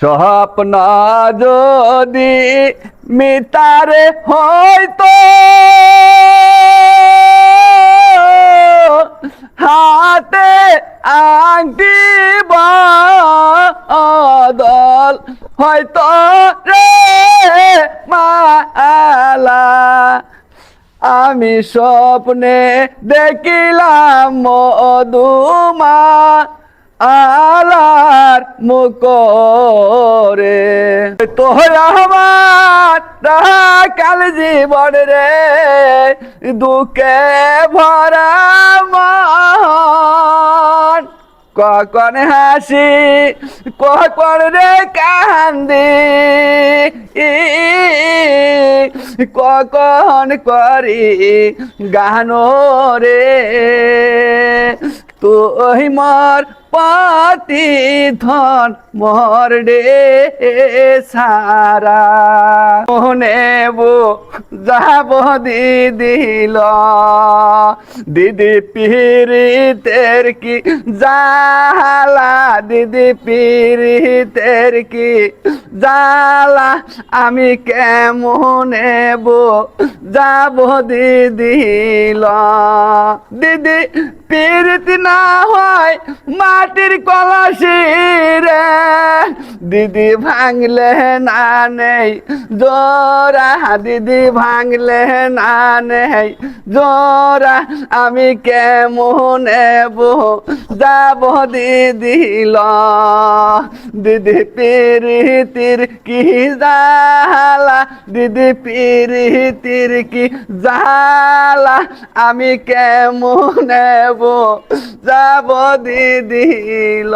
স্বপ্ন যদি মিতারে হয়তো, হাতে আংটি বদল হয়তো রে মালা। আমি স্বপ্নে দেখিলাম মধুমা আলার মুকরে। তো আমার কাল জীবন রে, দুঃখে ভরা কখন হাসি, কখন রে কান্দি। কখন করি গান রে তুই মর পাতি ধন মর ডে সারা। মনে বো, যাব দিদিল দিদি পিরিতের কি জালা দিদি পিরিতের কি জালা আমি কেমন বো, যাব দিদিল দিদি পিরিত না হয় মাটির কলসি রে। দিদি ভাঙলে না নেই জোরা দিদি ভাঙলে না নেই জোরা আমি কেমন যাব দিদিল দিদি পিরিতির কি জালা দিদি পিরিতির কি জালা আমি কেমন নেব? যাব দিদিল